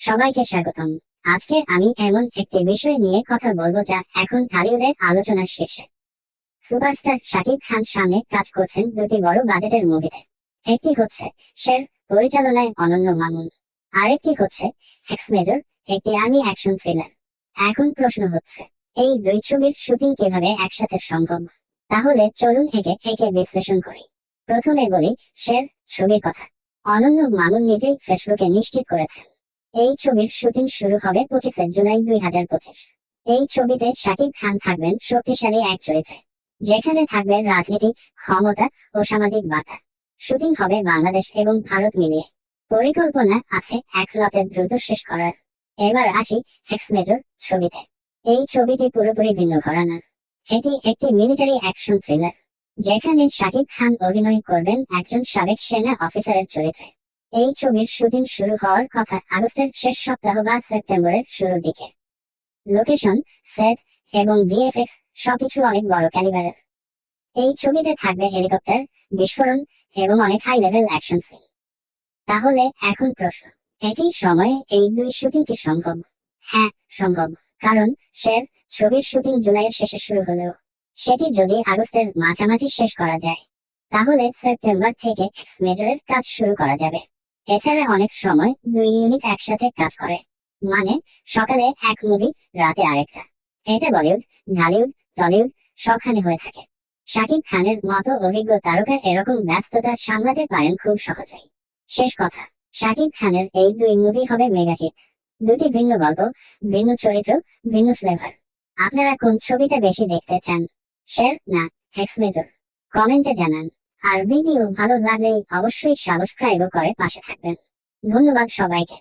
সবাইকে স্বাগতম। আজকে আমি এমন একটি বিষয় নিয়ে কথা বলব যা এখন টলিউডের আলোচনার শীর্ষে সুপারস্টার শাকিব খান সামনে কাজ করছেন দুটি বড় বাজেটের মুভিতে। একটি হচ্ছে শের পরিচালনায় অনন্য মামুন। আরেকটি হচ্ছে হেক্স মেজর, একটি আর্মি অ্যাকশন থ্রিলার। এখন প্রশ্ন হচ্ছে, এই দুই ছবির শুটিং কীভাবে একসাথে সম্ভব? তাহলে চলুন একে একে বিশ্লেষণ করি। প্রথমে বলি শের ছবির কথা। অনন্য মামুন নিজেই ফেসবুকে নিশ্চিত করেছেন। এই ছবির শুটিং শুরু হবে পঁচিশে জুলাই দুই হাজার পঁচিশ। এই ছবিতে শাকিব খান থাকবেন শক্তিশালী এক চরিত্রে, যেখানে থাকবে রাজনীতি, ক্ষমতা ও সামাজিক বার্তা শুটিং হবে বাংলাদেশ এবং ভারত মিলিয়ে। পরিকল্পনা আছে এক লটে দ্রুত শেষ করার। এবার আসি হেক্স মেজর ছবিতে। এই ছবিটি পুরোপুরি ভিন্ন ঘরানার। এটি একটি মিলিটারি অ্যাকশন থ্রিলার যেখানে শাকিব খান অভিনয় করবেন একজন সাবেক সেনা অফিসারের চরিত্রে। এই ছবির শুটিং শুরু হওয়ার কথা আগস্টের শেষ সপ্তাহ বা সেপ্টেম্বরের শুরুর দিকে। লোকেশন, সেট এবং ভিএফএক্স সবকিছু অনেক বড় ক্যালিবারের। এই ছবিতে থাকবে হেলিকপ্টার, বিস্ফোরণ এবং অনেক হাই লেভেল অ্যাকশন সিন তাহলে এখন প্রশ্ন, একই সময়ে এই দুই শুটিং কি সম্ভব? হ্যাঁ সম্ভব, কারণ শের ছবির শুটিং জুলাইয়ের শেষে শুরু হলেও। সেটি যদি আগস্টের মাঝামাঝি শেষ করা যায়, তাহলে সেপ্টেম্বর থেকে এক্স মেজরের কাজ শুরু করা যাবে। এছাড়া অনেক সময় দুই ইউনিট একসাথে কাজ করে। মানে সকালে এক মুভি রাতে আরেকটা। এটা বলিউড, ঢালিউড, টলিউড, সবখানে হয়ে থাকে। শাকিব খানের মতো অভিজ্ঞ তারকা এরকম ব্যস্ততা সামলাতে পারেন খুব সহজেই। শেষ কথা, শাকিব খানের এই দুই মুভি হবে মেগা হিট দুটি ভিন্ন গল্প, ভিন্ন চরিত্র, ভিন্ন ফ্লেভার আপনারা কোন ছবিটা বেশি দেখতে চান? শেয়ার না হেক্স মেজর কমেন্টে জানান। আর ভিডিও ভালো লাগলে অবশ্যই সাবস্ক্রাইবও করে পাশে থাকবেন। ধন্যবাদ সবাইকে।